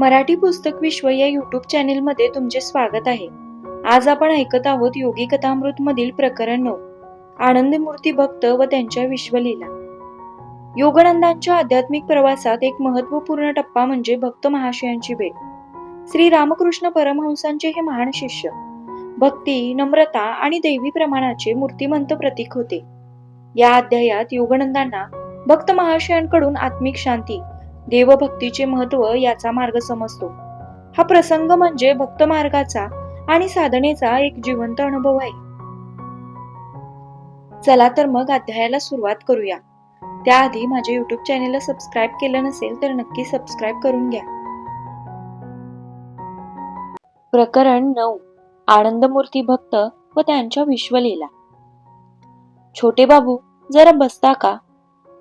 मराठी पुस्तक विश्व या युट्यूब चॅनेलमध्ये तुमचे स्वागत आहे. आज आपण ऐकत आहोत योगी कथामृत मधील प्रकरण नऊ आनंद मूर्ती भक्त व त्यांच्या विश्वलीला. योगानंदांच्या आध्यात्मिक प्रवासात एक महत्त्वपूर्ण टप्पा म्हणजे भक्त महाशयांची भेट. श्री रामकृष्ण परमहंसांचे हे महान शिष्य. भक्ती नम्रता आणि दैवी प्रमाणाचे मूर्तिमंत प्रतीक होते. या अध्यायात योगानंदांना भक्त महाशयांकडून आत्मिक शांती देवभक्तीचे महत्त्व याचा मार्ग समजतो. हा प्रसंग म्हणजे भक्त मार्गाचा आणि साधनेचा एक जिवंत अनुभव आहे. चला तर मग अध्यायाला सुरुवात करूया. त्याआधी माझ्या युट्यूब चॅनेलला सबस्क्राईब केलं नसेल तर नक्की सबस्क्राईब करून घ्या. प्रकरण नऊ. आनंदमूर्ती भक्त व त्यांच्या विश्वलीला. छोटे बाबू जरा बसता का?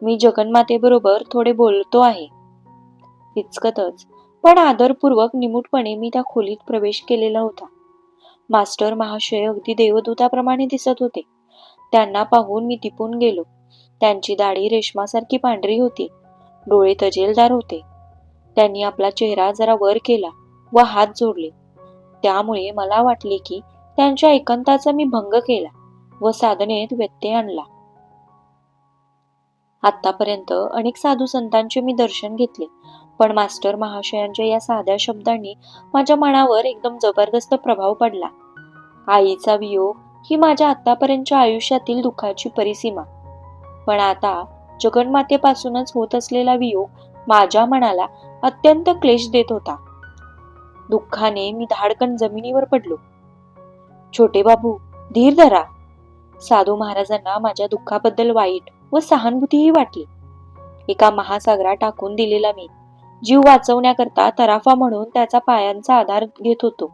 मी जगन्मातेबरोबर थोडे बोलतो आहे. हिचकतच. पण आदरपूर्वक निमूटपणे मी त्या खोलीत प्रवेश केलेला होता. मास्टर महाशय अगदी देवदूताप्रमाणे दिसत होते. त्यांना पाहून मी तिपून गेलो. त्यांची दाढी रेशमासारखी पांढरी होती. डोळे तजेलदार होते. त्यांनी आपला चेहरा जरा वर केला व हात जोडले. त्यामुळे मला वाटले की त्यांच्या एकांताचा मी भंग केला व साधनेत व्यत्यय आणला. आतापर्यंत अनेक साधू संतांचे मी दर्शन घेतले पण मास्टर महाशयांच्या या साध्या शब्दांनी माझ्या मनावर एकदम जबरदस्त प्रभाव पडला. आईचा वियोग ही माझ्या आतापर्यंतच्या आयुष्यातील दुःखाची परिसीमा. पण आता जगन्मातेपासूनच होत असलेला वियोग माझ्या मनाला अत्यंत क्लेश देत होता. दुःखाने मी धाडकन जमिनीवर पडलो. छोटे बाबू धीर धरा. साधू महाराजांना माझ्या दुःखाबद्दल वाईट व सहानुभूतीही वाटली. एका महासागरात टाकून दिलेला मी जीव वाचवण्याकरता तराफा म्हणून त्याचा पायांचा आधार घेत होतो.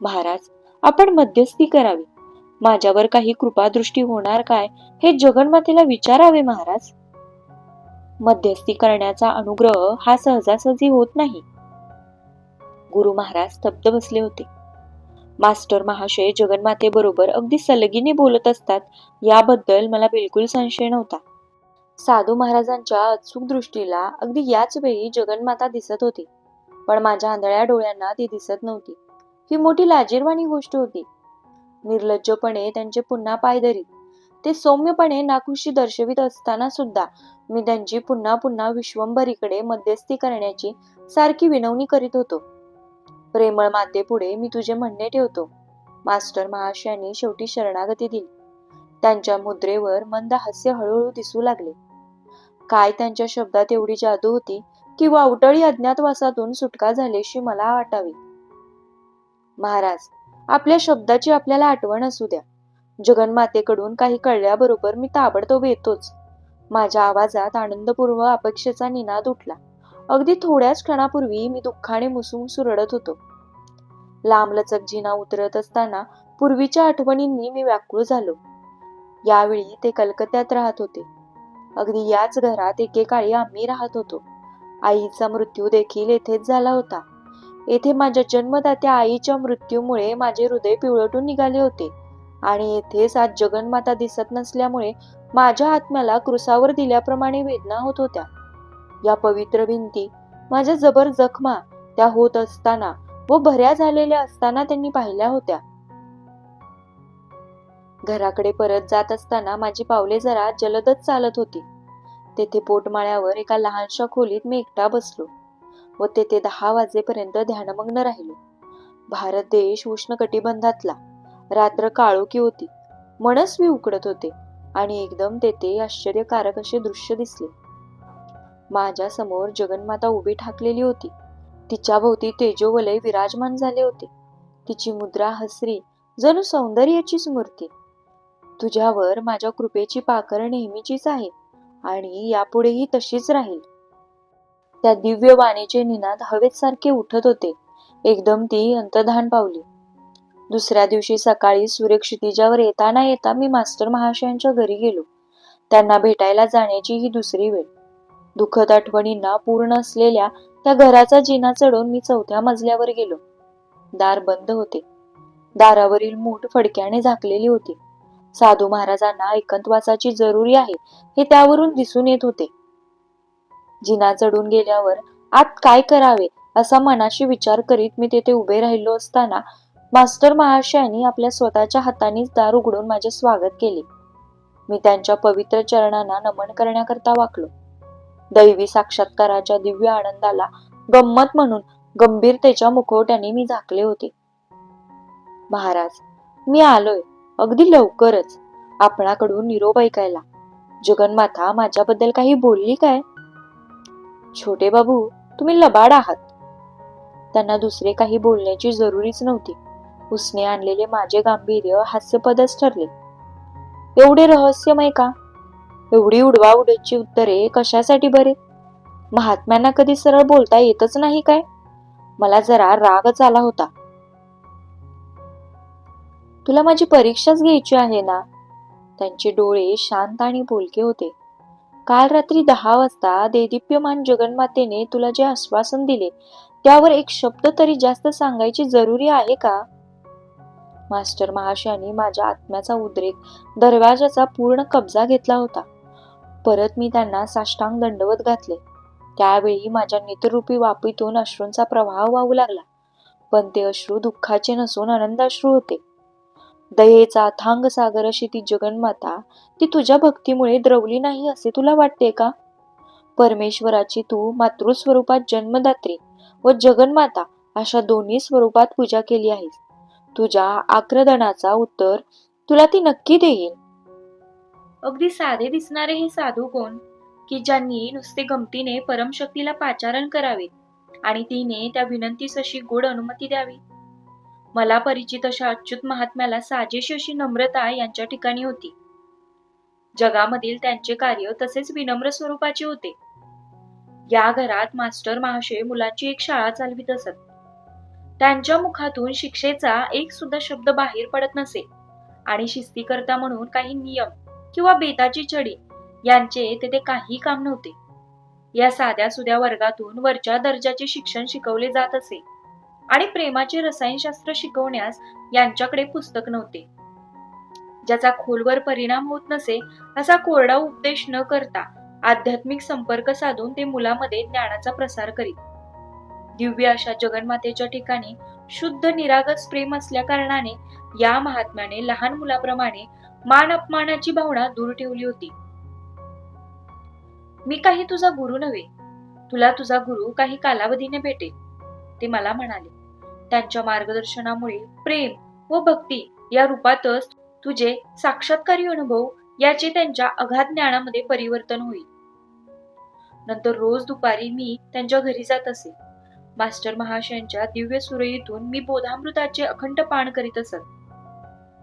महाराज आपण मध्यस्थी करावी. माझ्यावर काही कृपादृष्टी होणार काय हे जगन्मातेला विचारावे महाराज. मध्यस्थी करण्याचा अनुग्रह हा सहजासहजी होत नाही. गुरु महाराज स्तब्ध बसले होते. मास्टर महाशय जगन्माते बरोबर अगदी सलगीने बोलत असतात याबद्दल मला बिलकुल संशय नव्हता. साधू महाराजांच्या अचूक दृष्टीला अगदी याच वेळी जगन्माता दिसत होती. पण माझ्या आंधळ्या डोळ्यांना ती दिसत नव्हती. ही मोठी लाजीरवाणी गोष्ट होती. निर्लज्जपणे त्यांचे पुन्हा पाय धरी ते सौम्यपणे नाखुशी दर्शवित असताना सुद्धा मी त्यांची पुन्हा पुन्हा विश्वंभरीकडे मध्यस्थी करण्याची सारखी विनवणी करीत होतो. प्रेमळ मातेपुढे मी तुझे म्हणणे ठेवतो. मास्टर महाशयांनी शेवटी शरणागती दिली. त्यांच्या मुद्रेवर मंद हास्य हळूहळू दिसू लागले. काय त्यांच्या शब्दात एवढी जादू होती की वावटळी अज्ञातवासातून सुटका झाल्याशी मला वाटावी. महाराज आपल्या शब्दाची आपल्याला आठवण असू द्या. जगन्मातेकडून काही कळल्याबरोबर मी ताबडतोब येतोच. माझ्या आवाजात आनंदपूर्व अपेक्षेचा निनाद उठला. अगदी थोड्याच क्षणापूर्वी मी दुःखाने मुसून सुरडत होतो. लांबलचक जिना उतरत असताना पूर्वीच्या आठवणींनी मी व्याकुळ झालो. यावेळी ते कलकत्त्यात राहत होते. अगदी याच घरात एकेकाळी आम्ही राहत होतो. आईचा मृत्यू देखील येथेच झाला होता. येथे माझ्या जन्मदात्या आईच्या मृत्यूमुळे माझे हृदय पिवळटून निघाले होते. आणि येथेच आज जगन्माता दिसत नसल्यामुळे माझ्या आत्म्याला क्रुसावर दिल्याप्रमाणे वेदना होत होत्या. या पवित्र भिंती माझ्या जबर जखमा त्या होत असताना व भऱ्या झालेल्या असताना त्यांनी पाहिल्या होत्या. घराकडे परत जात असताना माझी पावले जरा जलदच चालत होती. तेथे पोटमाळ्यावर एका लहानशा खोलीत मी एकटा बसलो व तेथे दहा वाजेपर्यंत ध्यानमग्न राहिलो. भारत देश उष्ण कटिबंधातला. रात्र काळोखी होती. मनस्वी उकडत होते आणि एकदम तेथे आश्चर्यकारक असे दृश्य दिसले. माझ्यासमोर जगन्माता उभी ठाकलेली होती. तिच्या भोवती तेजोवलय विराजमान झाले होते. तिची मुद्रा हसरी जणू सौंदर्याचीच मूर्ती. तुझ्यावर माझ्या कृपेची पाखर नेहमीचीच आहे आणि यापुढेही तशीच राहील. त्या दिव्य वाणीचे निनाद हवेत सारखे उठत होते. एकदम ती अंतधान पावली. दुसऱ्या दिवशी सकाळी सूर्य क्षितिजावर येताना येता मी मास्टर महाशयांच्या घरी गेलो. त्यांना भेटायला जाण्याची ही दुसरी वेळ. दुःखद आठवणींना पूर्ण असलेल्या त्या घराचा जिना चढून मी चौथ्या मजल्यावर गेलो. दार बंद होते. दारावरील मूठ फडक्याने झाकलेली होती. साधू महाराजांना एकांतवासाची जरुरी आहे हे त्यावरून दिसून येत होते. जिना चढून गेल्यावर आत काय करावे? असा मनाशी विचार करीत मी तेथे उभे राहिलो असताना मास्टर महाशयांनी आपल्या स्वतःच्या हातानेच दार उघडून माझे स्वागत केले. मी त्यांच्या पवित्र चरणांना नमन करण्याकरता वाकलो. दैवी साक्षात्काराच्या दिव्य आनंदाला गंमत म्हणून गंभीरतेच्या मुखवट्याने मी झाकले होते. महाराज मी आलोय. अगदी लवकरच. आपणाकडून निरोप ऐकायला. जगन्माता माझ्याबद्दल काही बोलली काय? छोटे बाबू तुम्ही लबाड आहात. त्यांना दुसरे काही बोलण्याची जरुरीच नव्हती. उसने आणलेले माझे गांभीर्य हास्यपदच ठरले. एवढे रहस्यमय का? एवढी उडवा उडची उत्तरे कशासाठी बरे? महात्म्यांना कधी सरळ बोलता येतच नाही काय? मला जरा रागच आला होता. तुला माझी परीक्षाच घ्यायची आहे ना? त्यांचे डोळे शांत आणि बोलके होते. काल रात्री दहा वाजता देदीप्यमान जगन्मातेने तुला जे आश्वासन दिले त्यावर एक शब्द तरी जास्त सांगायची जरुरी आहे का? मास्टर महाशयाने माझ्या आत्म्याचा उद्रेक दरवाजाचा पूर्ण कब्जा घेतला होता. परत मी त्यांना साष्टांग दंडवत घातले. त्यावेळी माझ्या नेत्ररूपी वापीतून अश्रूंचा प्रवाह वाहू लागला. पण ते अश्रू दुःखाचे नसून आनंदाश्रू होते. दयेचा थांग सागर अशी ती जगन्माता ती तुझ्या भक्तीमुळे द्रवली नाही असे तुला वाटते का? परमेश्वराची तू मातृस्वरूपात जन्मदात्री व जगन्माता अशा दोन्ही स्वरूपात पूजा केली आहेस. तुझ्या आक्रदनाचा उत्तर तुला ती नक्की देईल. अगदी साधे दिसणारे हे साधू कोण? की ज्यांनी नुसते गमतीने परमशक्तीला पाचारण करावे आणि तिने त्या विनंतीस अशी गोड अनुमती द्यावी? मला परिचित अशा अच्युत महात्म्याला साजेशी अशी नम्रता यांच्या ठिकाणी होती. जगामधील त्यांचे कार्य तसेच विनम्र स्वरूपाचे होते. या घरात मास्टर महाशय मुलांची एक शाळा चालवित असत. त्यांच्या मुखातून शिक्षेचा एक सुद्धा शब्द बाहेर पडत नसे आणि शिस्तीकर्ता म्हणून काही नियम किंवा बेताची चढी यांचे तेथे काही काम नव्हते. या साध्या सुध्या वर्गातून वरच्या दर्जाचे शिक्षण शिकवले जात असे. आणि प्रेमाचे रसायनशास्त्र शिकवण्यास यांच्याकडे पुस्तक नव्हते. ज्याचा खोलवर परिणाम होत नसे असा कोरडा उपदेश न करता आध्यात्मिक संपर्क साधून ते मुलामध्ये ज्ञानाचा प्रसार करीत. दिव्य अशा जगन्मातेच्या ठिकाणी शुद्ध निरागस प्रेम असल्या कारणाने या महात्म्याने लहान मुलाप्रमाणे मान अपमानाची भावना दूर ठेवली होती. मी काही तुझा गुरु नव्हे. तुला तुझा गुरु काही कालावधीने भेटेल ते मला म्हणाले. त्यांच्या मार्गदर्शनामुळे प्रेम व भक्ती या रूपातच तुझे साक्षात्कारी अनुभव याचे त्यांच्या अगाध ज्ञानामध्ये परिवर्तन होईल. नंतर रोज दुपारी मी त्यांच्या घरी जात असे. मास्टर महाशयांच्या दिव्य सुरईतून मी बोधामृताचे अखंड पान करीत असत.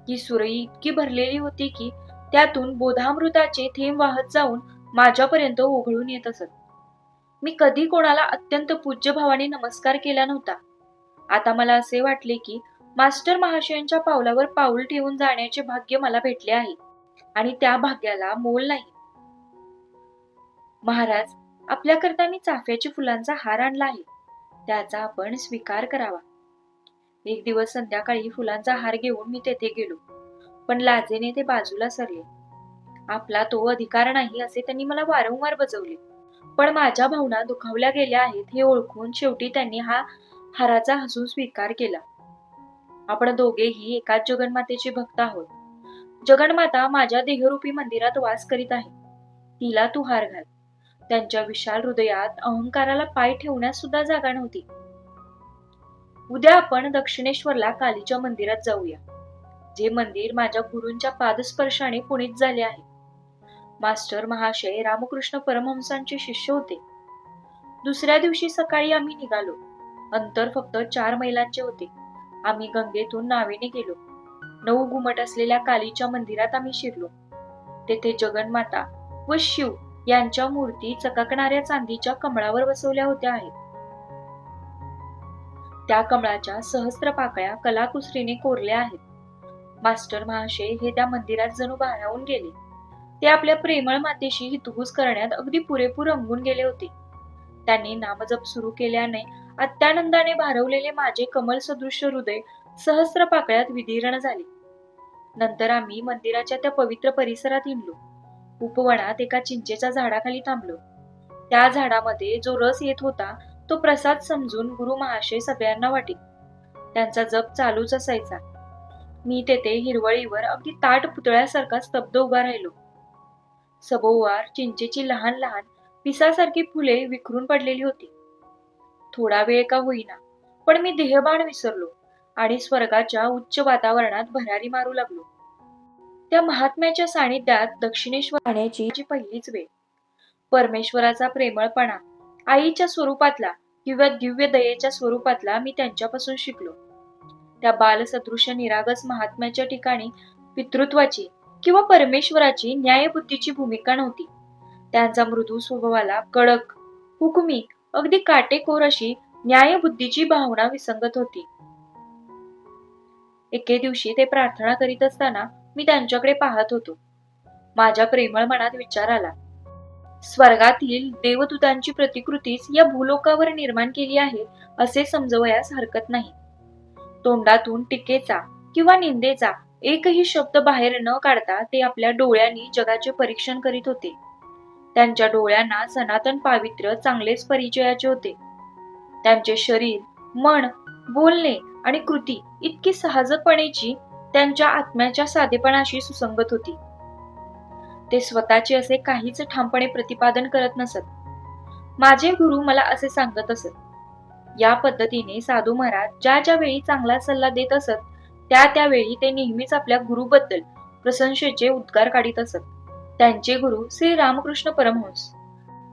ही सुरई इतकी भरलेली होती की त्यातून बोधामृताचे थेंब वाहत जाऊन माझ्यापर्यंत ओघळून येत असत. मी कधी कोणाला अत्यंत पूज्य भावाने नमस्कार केला नव्हता. आता मला असे वाटले की मास्टर महाशयांच्या पावलावर पाऊल ठेवून जाण्याचे भाग्य मला भेटले आहे आणि त्या भाग्याला मोल नाही. महाराज आपल्याकरता मी चाफ्याच्या फुलांचा हार आणला आहे. त्याचा आपण स्वीकार करावा. एक दिवस संध्याकाळी फुलांचा हार घेऊन मी तेथे गेलो पण लाजेने ते बाजूला सरले. आपला तो अधिकार नाही असे त्यांनी मला वारंवार बजवले पण माझ्या भावना दुखावल्या गेल्या आहेत हे ओळखून शेवटी त्यांनी हा हाराचा हसून स्वीकार केला. आपण दोघेही एकाच जगन्मातेचे भक्त आहोत. जगन्माता माझ्या देहरूपी मंदिरात वास करीत आहे. तिला तू हार घाल. त्यांच्या विशाल हृदयात अहंकाराला पाय ठेवण्यास सुद्धा जागा नव्हती. उद्या आपण दक्षिणेश्वरला कालीच्या मंदिरात जाऊया. जे मंदिर माझ्या गुरूंच्या पादस्पर्शाने पुणित झाले आहे. मास्टर महाशय रामकृष्ण परमहंसांचे शिष्य होते. दुसऱ्या दिवशी सकाळी आम्ही निघालो. अंतर फक्त चार मैलांचे होते. आम्ही गंगेतून नावेने गेलो. नऊ घुमट असलेल्या कालीच्या मंदिरात आम्ही शिरलो. तेथे जगन्माता व शिव यांच्या मूर्ती चकाकणाऱ्या चांदीच्या कमळावर बसवल्या होत्या आहेत. त्या कमळाच्या सहस्त्र पाकळ्या कलाकुसरीने कोरल्या आहेत. मास्टर महाशय हे त्या मंदिरात जणू भारावून गेले. ते आपल्या प्रेमळ मातेशी हितगुज करण्यात अगदी पुरेपूर रंगून गेले होते. त्यांनी नामजप सुरू केल्याने अत्यानंदाने भारवलेले माझे कमल सदृश हृदय सहस्र पाकळ्यात विदीर्ण झाले. नंतर आम्ही मंदिराच्या त्या पवित्र परिसरात हिंडलो. उपवनात एका चिंचेच्या झाडाखाली थांबलो. त्या झाडामध्ये जो रस येत होता तो प्रसाद समजून गुरु महाशय सगळ्यांना वाटे. त्यांचा जप चालूच असायचा. मी तेथे हिरवळीवर अगदी ताट पुतळ्यासारखा स्तब्ध उभा राहिलो. सभोवार चिंचेची लहान लहान पिसासारखी फुले विखरून पडलेली होती. थोडा वेळ का होईना. पण मी देहबाण विसरलो आणि स्वर्गाच्या उच्च वातावरणात भरारी मारू लागलो. त्या महात्म्याच्या सानिध्यात दक्षिणेश्वर जाण्याची पहिलीच वेळ. परमेश्वराचा प्रेमळपणा आईच्या स्वरूपातला किंवा दिव्य दयेच्या स्वरूपातला मी त्यांच्यापासून शिकलो. त्या बालसदृश निरागस महात्म्याच्या ठिकाणी पितृत्वाची किंवा परमेश्वराची न्यायबुद्धीची भूमिका नव्हती. त्यांचा मृदू स्वभावाला कडक हुकमी अगदी काटेकोर अशी न्यायबुद्धीची भावना विसंगत होती. एके दिवशी ते प्रार्थना करीत असताना मी त्यांच्याकडे पाहत होतो. माझ्या प्रेमळ मनात विचार आला. स्वर्गातील देवदूतांची प्रतिकृतीच या भूलोकावर निर्माण केली आहे असे समजवयास हरकत नाही. तोंडातून टीकेचा किंवा निंदेचा एकही शब्द बाहेर न काढता ते आपल्या डोळ्यांनी जगाचे परीक्षण करीत होते. त्यांच्या डोळ्यांना सनातन पावित्र्य चांगलेच परिचयाचे होते. त्यांचे शरीर मन बोलणे आणि कृती इतकी सहजपणेची त्यांच्या आत्म्याच्या साधेपणाशी सुसंगत होती. ते स्वतःचे असे काहीच ठामपणे प्रतिपादन करत नसत. माझे गुरु मला असे सांगत असत. या पद्धतीने साधू महाराज ज्या ज्या वेळी चांगला सल्ला देत असत त्या त्यावेळी ते नेहमीच आपल्या गुरुबद्दल प्रशंसेचे उद्गार काढीत असत. त्यांचे गुरु श्री रामकृष्ण परमहंस.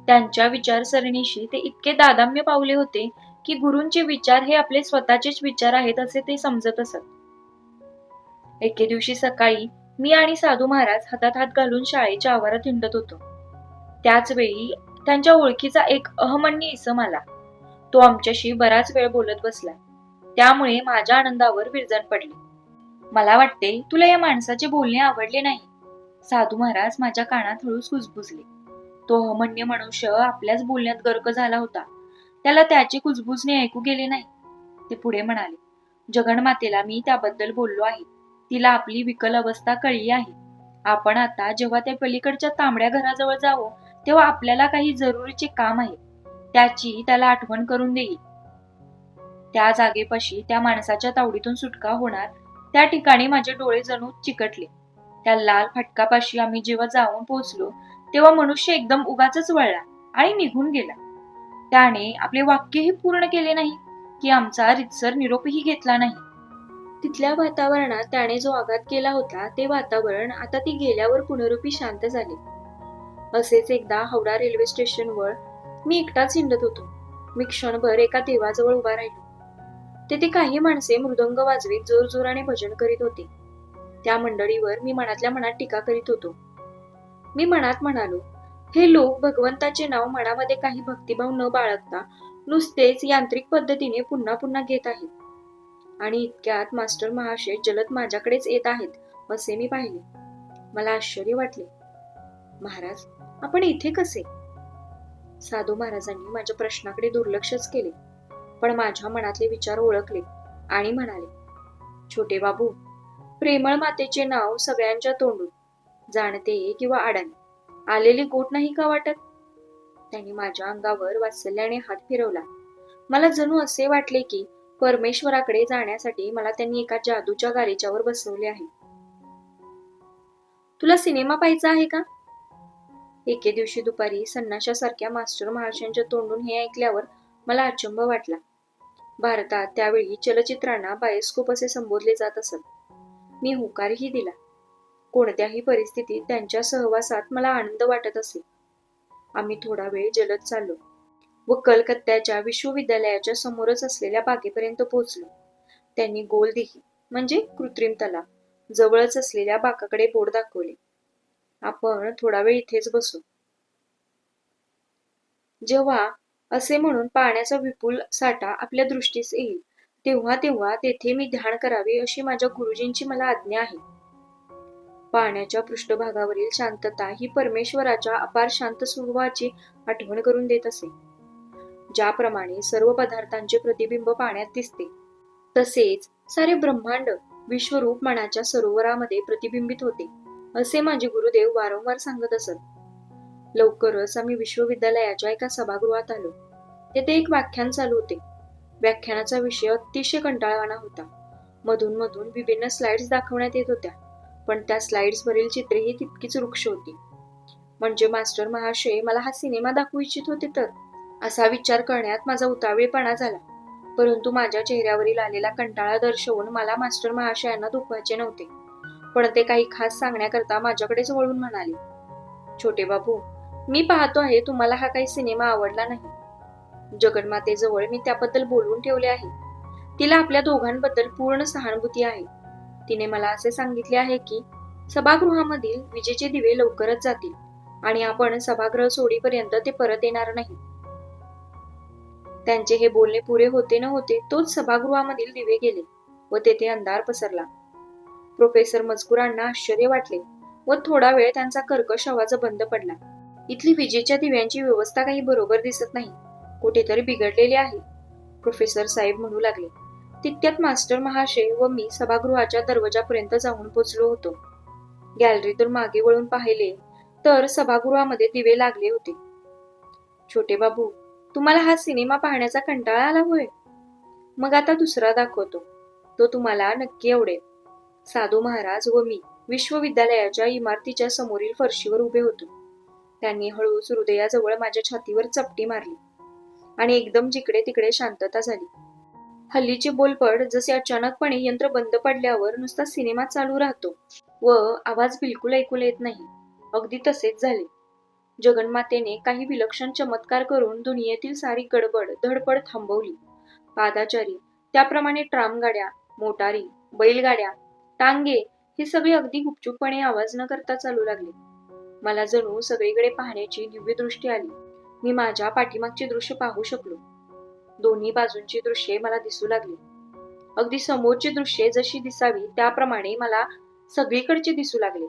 त्यांच्या विचारसरणीशी ते इतके दादाम्य पावले होते की गुरूंचे विचार हे आपले स्वतःचेच विचार आहेत असे ते समजत असत. एके दिवशी सकाळी मी आणि साधू महाराज हातात हात घालून शाळेच्या आवारात हिंडत होतो. त्याच वेळी त्यांच्या ओळखीचा एक अहमन्य इसम आला. तो आमच्याशी बराच वेळ बोलत बसला. त्यामुळे माझ्या आनंदावर विरजण पडली. मला वाटते तुला या माणसाचे बोलणे आवडले नाही. साधू महाराज माझ्या कानात हळूच कुजबुजले. तो अहमन्य मनुष्य आपल्याच बोलण्यात गर्क झाला होता. त्याला त्याचे कुजबुजणे ऐकू गेले नाही. ते पुढे म्हणाले जगणमातेला मी त्याबद्दल बोललो आहे. तिला आपली विकल अवस्था कळली आहे. आपण आता जेव्हा त्या पलीकडच्या तांबड्या घराजवळ जावं तेव्हा आपल्याला काही जरुरीचे काम आहे. त्याची त्याला आठवण करून देईल. त्या जागेपाशी त्या माणसाच्या तावडीतून सुटका होणार त्या ठिकाणी माझे डोळे जणू चिकटले. त्या लाल फटकापाशी आम्ही जेव्हा जाऊन पोहोचलो तेव्हा मनुष्य एकदम उगाच वळला आणि निघून गेला. त्याने आपले वाक्यही पूर्ण केले नाही की आमचा रितसर निरोपही घेतला नाही. तिथल्या वातावरणात त्याने जो आघात केला होता ते वातावरण आता ती गेल्यावर पुनरुपी शांत झाले. असेच एकदा हावडा रेल्वे स्टेशनवर मी एकटाच हिंडत होतो. मी क्षणभर एका देवाजवळ उभा राहिलो. तेथे काही माणसे मृदंग वाजवीत जोरजोराने भजन करीत होते. त्या मंडळीवर मी मनातल्या मनात टीका करीत होतो. मी मनात म्हणालो हे लोक भगवंताचे नाव मनामध्ये काही भक्तिभाव न बाळगता नुसतेच यांत्रिक पद्धतीने पुन्हा पुन्हा घेत आहेत. आणि इतक्यात मास्टर महाशय जलद माझ्याकडेच येत आहेत असे मी पाहिले. मला आश्चर्य वाटले. महाराज आपण इथे कसे? साधू महाराजांनी माझ्या प्रश्नाकडे दुर्लक्षच केले. पण माझ्या मनातले विचार ओळखले आणि म्हणाले छोटे बाबू प्रेमळ मातेचे नाव सगळ्यांच्या तोंडून जाणते किंवा आडाने. आलेली गोट नाही का वाटत? त्यांनी माझ्या अंगावर वात्सल्याने हात फिरवला. मला जणू असे वाटले की परमेश्वराकडे जाण्यासाठी मला त्यांनी एका जादूच्या गारेच्यावर बसवले आहे. तुला सिनेमा पाहायचा आहे का? एके दिवशी दुपारी सन्नाशासारख्या मास्टर महाशयांच्या तोंडून हे ऐकल्यावर मला अचंब वाटला. भारतात त्यावेळी चलचित्रांना बायोस्कोप असे संबोधले जात असत. मी होकारही दिला. कोणत्याही परिस्थितीत त्यांच्या सहवासात मला आनंद वाटत असे. आम्ही थोडा वेळ जलद चाललो व कलकत्त्याच्या विश्वविद्यालयाच्या समोरच असलेल्या बागेपर्यंत पोहोचलो. त्यांनी गोल दिही म्हणजे कृत्रिम तलाव जवळच असलेल्या बाकाकडे बोर्ड दाखवले. आपण थोडा वेळ इथेच बसू. जेव्हा असे म्हणून पाण्याचा विपुल साठा आपल्या दृष्टीस येईल तेव्हा तेव्हा तेथे मी ध्यान करावे अशी माझ्या गुरुजींची मला आज्ञा आहे. पाण्याच्या पृष्ठभागावरील शांतता ही परमेश्वराच्या अपार शांत स्वरूपाची आठवण करून देत असे. ज्याप्रमाणे सर्व पदार्थांचे प्रतिबिंब पाण्यात दिसते तसेच सारे ब्रह्मांड विश्वरूप मनाच्या सरोवरामध्ये प्रतिबिंबित होते असे माझे गुरुदेव वारंवार सांगत असत. लवकरच आम्ही विश्वविद्यालयाच्या एका सभागृहात आलो. तेथे एक व्याख्यान चालू होते. व्याख्यानाचा विषय अतिशय कंटाळवाणा होता. मधून मधून विभिन्न स्लाइड्स दाखवण्यात येत होत्या पण त्या स्लाइड्सवरील चित्रेही तितकीच वृक्ष होती. म्हणजे मास्टर महाशय मला हा सिनेमा दाखवू इच्छित होते तर? असा विचार करण्यात माझा उतावीळपणा झाला. परंतु माझ्या चेहऱ्यावरील आलेला कंटाळा दर्शवून मला मास्टर महाशयांना दुखवायचे नव्हते. पण ते काही खास सांगण्याकरता माझ्याकडेच वळून म्हणाले छोटे बाबू मी पाहतो आहे तुम्हाला हा काही सिनेमा आवडला नाही. जगन्मातेजवळ मी त्याबद्दल बोलून ठेवले आहे. तिला आपल्या दोघांबद्दल पूर्ण सहानुभूती आहे. तिने मला असे सांगितले आहे की सभागृहामधील विजेचे दिवे लवकरच जातील आणि आपण सभागृह सोडीपर्यंत ते परत येणार नाही. त्यांचे हे बोलणे पुरे होते न होते तोच सभागृहामधील दिवे गेले व तेथे अंधार पसरला. प्रोफेसर मजकुरांना आश्चर्य वाटले व थोडा वेळ त्यांचा कर्कश आवाज बंद पडला. इथली विजेच्या दिव्यांची व्यवस्था काही बरोबर दिसत नाही. कुठेतरी बिघडलेली आहे. प्रोफेसर साहेब म्हणू लागले. तितक्यात मास्टर महाशय व मी सभागृहाच्या दरवाजापर्यंत जाऊन पोचलो होतो. गॅलरीतून मागे वळून पाहिले तर सभागृहामध्ये दिवे लागले होते. छोटे बाबू तुम्हाला हा सिनेमा पाहण्याचा कंटाळा आला होय? मग आता दुसरा दाखवतो. तो तुम्हाला नक्की आवडेल. साधू महाराज व मी विश्वविद्यालयाच्या इमारतीच्या समोरील फरशीवर उभे होतो. त्यांनी हळूच हृदयाजवळ माझ्या छातीवर चपटी मारली. आणि एकदम जिकडे तिकडे शांतता झाली. हल्लीची बोलपड जसे अचानकपणे यंत्र बंद पडल्यावर नुसता सिनेमा चालू राहतो व आवाज बिलकुल ऐकू येत नाही. अगदी तसेच झाले. जगन्मातेने काही विलक्षण चमत्कार करून दुनियेतील सारी गडबड धडपड थांबवली. पादाचारी त्याप्रमाणे ट्राम गाड्या मोटारी बैलगाड्या टांगे हे सगळे अगदी गुपचूपपणे आवाज न करता चालू लागले. मला जणू सगळीकडे पाहण्याची दिव्य दृष्टी आली. मी माझ्या पाठीमागचे दृश्य पाहू शकलो. दोन्ही बाजूंची दृश्ये मला दिसू लागली. अगदी समोरची दृश्ये जशी दिसावी त्याप्रमाणे मला सगळीकडचे दिसू लागले.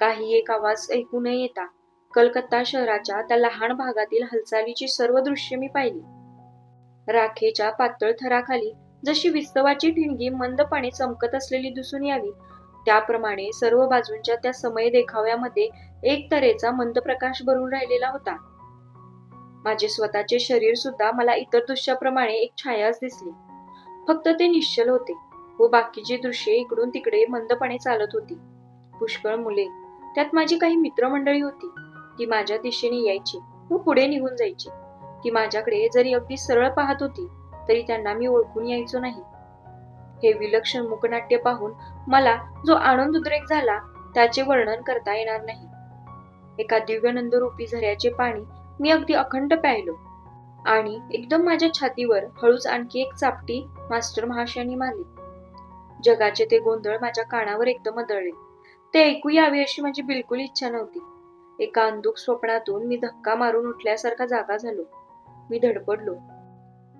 काही एक आवाज ऐकू न येता कलकत्ता शहराच्या त्या लहान भागातील हालचालीची सर्व दृश्ये मी पाहिली. राखेच्या पातळ थराखाली जशी विस्तवाची ठिणगी मंदपणे चमकत असलेली दिसून यावी त्याप्रमाणे सर्व बाजूंच्या त्या समय देखाव्यामध्ये एक तऱ्हेचा मंद प्रकाश भरून राहिलेला होता. माझे स्वतःचे शरीर सुद्धा मला इतर दृश्याप्रमाणे एक छायाच दिसली. फक्त ते निश्चल होते व बाकीची दृश्ये इकडून तिकडे मंदपणे चालत होती. पुष्कळ मुले त्यात माझी काही मित्रमंडळी होती. ती माझ्या दिशेने यायची व पुढे निघून जायची. ती माझ्याकडे जरी अगदी सरळ पाहत होती तरी त्यांना मी ओळखून यायचो नाही. हे विलक्षण मुकनाट्य पाहून मला जो आनंद उद्रेक झाला त्याचे वर्णन करता येणार नाही. एका दिव्यानंद रूपी झऱ्याचे पाणी मी अगदी अखंड प्यायलो. आणि एकदम माझ्या छातीवर हळूच आणखी एक चापटी मास्टर महाशयांनी मारली. जगाचे ते गोंधळ माझ्या कानावर एकदम अदळले ते ऐकू यावे अशी माझी बिलकुल इच्छा नव्हती. एका अंधुक स्वप्नातून मी धक्का मारून उठल्यासारखा जागा झालो. मी धडपडलो.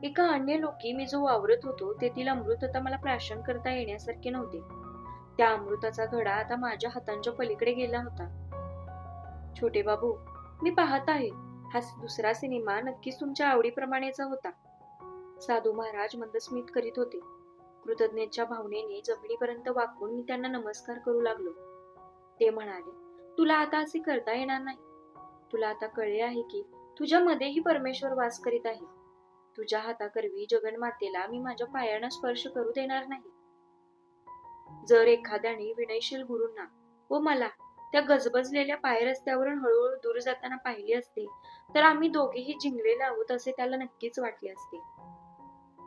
एका अन्य लोकी मी जो वावरत होतो तेथील अमृत आता मला प्राशन करता येण्यासारखे नव्हते. त्या अमृताचा घडा आता माझ्या हातांच्या पलीकडे गेला होता. छोटे बाबू मी पाहत आहे. हा दुसरा सिनेमा नक्कीच तुमच्या आवडीप्रमाणेचा होता. साधू महाराज मंदस्मित करीत होते. कृतज्ञतेच्या भावनेने जमिनीपर्यंत वाकून मी त्यांना नमस्कार करू लागलो. ते म्हणाले तुला आता असे करता येणार नाही. तुला आता कळले आहे की तुझ्यामध्येही परमेश्वर वास करीत आहे. तुझ्या हाताकरवी जगन्मातेला मी माझ्या पायांना स्पर्श करू देणार नाही. जर एखाद्याने विनयशील गुरूंना व मला त्या गजबजलेल्या पाय रस्त्यावरून हळूहळू दूर जाताना पाहिली असते तर आम्ही दोघेही जिंकलेले आहोत असे त्याला नक्कीच वाटले असते.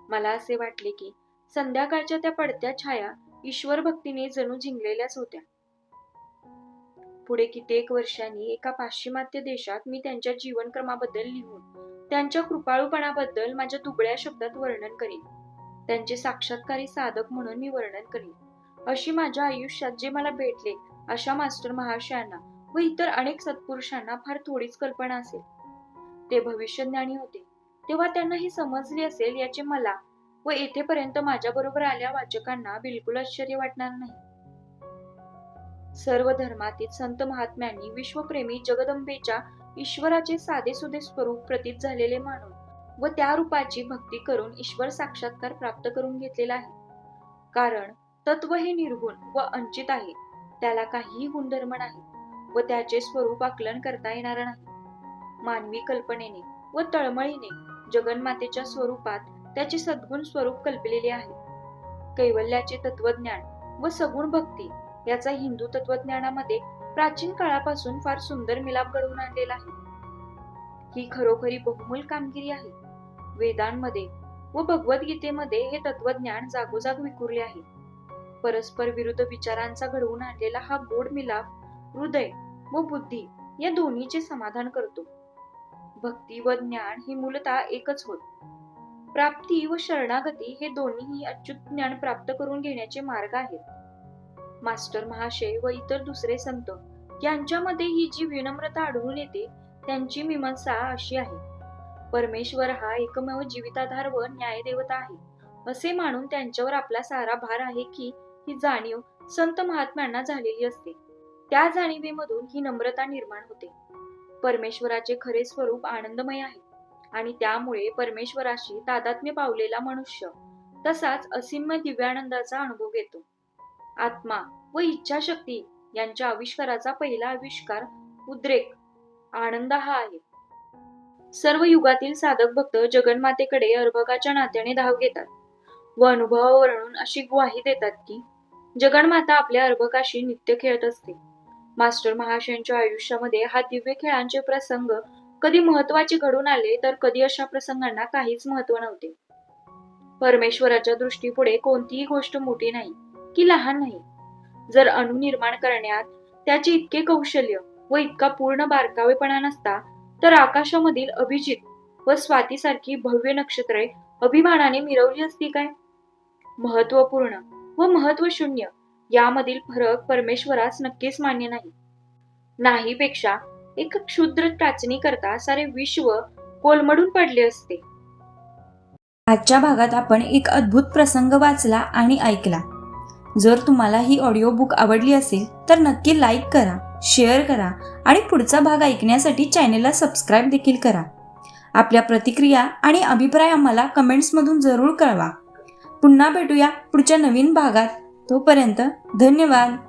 मला असे वाटले की संध्याकाळच्या त्या पडत्या छाया ईश्वर भक्तीने जणू जिंकलेल्याच होत्या. पुढे कित्येक वर्षांनी एका पाश्चिमात्य देशात मी त्यांच्या जीवनक्रमाबद्दल लिहून त्यांच्या कृपाळूपणाबद्दल माझ्या दुबळ्या शब्दात वर्णन करीन. त्यांचे साक्षात्कारी साधक म्हणून मी वर्णन करीन. अशी माझ्या आयुष्यात जे मला भेटले अशा मास्टर महाशयांना व इतर अनेक सत्पुरुषांना फार थोडीच कल्पना असेल. ते भविष्यज्ञानी होते. तेव्हा त्यांना ही समजली असेल याचे मला व येथेपर्यंत माझ्या बरोबर आल्या वाचकांना बिलकुल आश्चर्य वाटणार नाही. सर्व धर्मातील संत महात्म्यांनी विश्वप्रेमी जगदंबेच्या ईश्वराचे साधे सुधे स्वरूप प्रतीत झालेले मानून व त्या रूपाची भक्ती करून ईश्वर साक्षात्कार प्राप्त करून घेतलेला आहे. कारण तत्व हे निर्गुण व अंचित आहे. त्याला काहीही गुणधर्म नाही व त्याचे स्वरूप आकलन करता येणार नाही. मानवी कल्पनेने व तळमळीने जगन्मातेच्या स्वरूपात त्याचे सद्गुण स्वरूप कल्पलेले आहे. कैवल्याचे तत्वज्ञान व सगुण भक्ती याचा हिंदू तत्वज्ञानामध्ये प्राचीन काळापासून फार सुंदर मिलाप घडवून आणलेला आहे. ही खरोखरी बहुमूल कामगिरी आहे. वेदांमध्ये व भगवद्गीतेमध्ये हे तत्वज्ञान जागोजाग विखुरले आहे. परस्पर विरुद्ध विचारांचा घडवून आणलेला हा गोड मिलाप हृदय व बुद्धी या दोन्हीचे समाधान करतो. भक्ती व ज्ञान ही मूलतः एकच होत. प्राप्ती व शरणागती हे दोन्हीही अच्युत ज्ञान प्राप्त करून घेण्याचे मार्ग आहेत. मास्टर महाशय व इतर दुसरे संत यांच्यामध्ये ही जी विनम्रता आढळून येते त्यांची मीमांसा अशी आहे. परमेश्वर हा एकमेव जीविताधार व न्यायदेवता आहे असे मानून त्यांच्यावर आपला सारा भार आहे की ही जाणीव संत महात्म्यांना झालेली असते. त्या जाणीवेमधून ही नम्रता निर्माण होते. परमेश्वराचे खरे स्वरूप आनंदमय आहे आणि त्यामुळे परमेश्वराशी तादात्म्य पावलेला मनुष्य तसाच असीम्य दिव्यानंदाचा अनुभव घेतो. आत्मा व इच्छाशक्ती यांच्या आविष्काराचा पहिला आविष्कार उद्रेक आनंद हा आहे. सर्व युगातील साधक भक्त जगन्मातेकडे अर्भकाच्या नात्याने धाव घेतात व अनुभवावरून अशी ग्वाही देतात की जगन्माता आपल्या अर्भकाशी नित्य खेळत असते. मास्टर महाशयांच्या आयुष्यामध्ये हा दिव्य खेळांचे प्रसंग कधी महत्त्वाचे घडून आले तर कधी अशा प्रसंगांना काहीच महत्त्व नव्हते. परमेश्वराच्या दृष्टीपुढे कोणतीही गोष्ट मोठी नाही की लहान नाही. जर अणु निर्माण करण्यात त्याचे इतके कौशल्य व इतका पूर्ण बारकावेपणा नसता तर आकाशामधील अभिजित व स्वातीसारखी भव्य नक्षत्रे अभिमानाने मिरवली असती काय? महत्त्वपूर्ण व महत्वशून्य यामधील फरक परमेश्वरास नक्कीच मान्य नाही. नाहीपेक्षा एक क्षुद्र चाचणी करता सारे विश्व कोलमडून पडले असते. आजच्या भागात आपण एक अद्भुत प्रसंग वाचला आणि ऐकला. जर तुम्हाला ही ऑडिओ बुक आवडली असेल तर नक्की लाईक करा शेअर करा आणि पुढचा भाग ऐकण्यासाठी चॅनेलला सबस्क्राईब देखील करा. आपल्या प्रतिक्रिया आणि अभिप्राय आम्हाला कमेंट्समधून जरूर कळवा. पुन्हा भेटूया पुढच्या नवीन भागात. तोपर्यंत धन्यवाद.